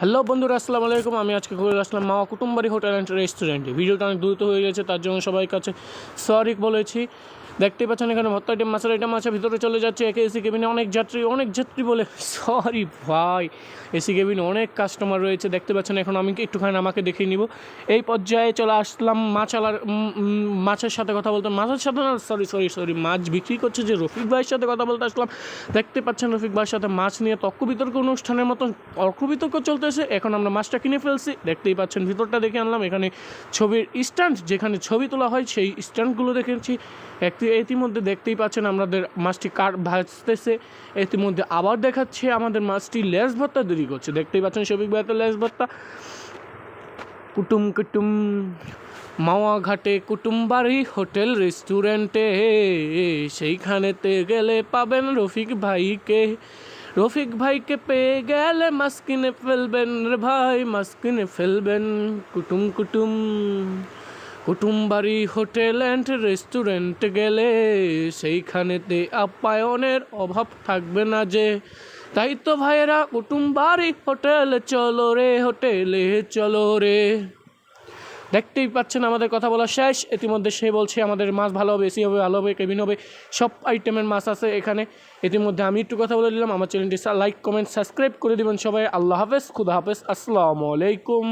Hello বন্ধুরা, আসসালামু আলাইকুম। আমি আজকে ঘুরে আসলাম মা কুটুম্বারি হোটেল অ্যান্ড রেস্টুরেন্টে। ভিডিওটা অনেক দ্রুত হয়ে গেছে, তার জন্য সবাই কাছে সরি বলেছি। দেখতেই পাচ্ছেন এখানে ভত্তা আইটেম মাছের আইটেম আছে ভিতরে চলে যাচ্ছে একে এসি কেবিনে অনেক যাত্রী অনেক যাত্রী বলে সরি ভাই এসি কেবিনে অনেক কাস্টমার রয়েছে দেখতে পাচ্ছেন এখন আমি একটুখানি আমাকে দেখিয়ে নিব। এই পর্যায়ে চলে আসলাম মাছ আলার উম, উম, মাছের সাথে কথা বলতে মাছের সাথে না সরি সরি সরি মাছ বিক্রি করছে যে রফিক ভাইয়ের সাথে কথা বলতে আসলাম। দেখতে পাচ্ছেন রফিক ভাইয়ের সাথে মাছ নিয়ে তর্ক বিতর্ক অনুষ্ঠানের মতো তর্ক বিতর্ক চলতেছে এখন আমরা মাছটা কিনে ফেলছি দেখতেই পাচ্ছেন ভিতরটা দেখে আনলাম এখানে ছবির স্ট্যান্ড যেখানে ছবি তোলা হয় সেই স্ট্যান্ডগুলো দেখেছি একটি ইতিমধ্যে দেখতেই পাচ্ছেন আমাদের মাছটি কার ভাজতেছে ইতিমধ্যে আবার দেখাচ্ছে আমাদের মাছটি লেস ভর্তা দেরি করছে। দেখতেই পাচ্ছেন শফিক ভাইয়ের লেস ভর্তা। কুটুম কুটুম, মাওয়া ঘাটে কুটুমবাড়ি হোটেল রেস্টুরেন্টে, সেইখানেতে গেলে পাবেন রফিক ভাইকে। রফিক ভাইকে পেয়ে গেলে মাস্কিনে ফেলবেন রে ভাই মাস্কিনে ফেলবেন। কুটুম কুটুম। কুটুমবাড়ি হোটেল অ্যান্ড রেস্টুরেন্ট গেলে সেইখানেতে আপ্যায়নের অভাব থাকবে না যে। তাই তো ভাইয়েরা কুটুমবাড়ি হোটেল চলো রে, হোটেলে চলো রে। দেখতেই পাচ্ছেন আমাদের কথা বলা শেষ। ইতিমধ্যে সে বলছে, আমাদের মাছ ভালো হবে, এসি হবে ভালো হবে কেবিন হবে, সব আইটেমের মাছ আছে এখানে। ইতিমধ্যে আমি একটু কথা বলে দিলাম। আমার চ্যানেলটি লাইক কমেন্ট সাবস্ক্রাইব করে দেবেন সবাই। আল্লাহ হাফেজ, খুদা হাফেজ, আসসালামু আলাইকুম।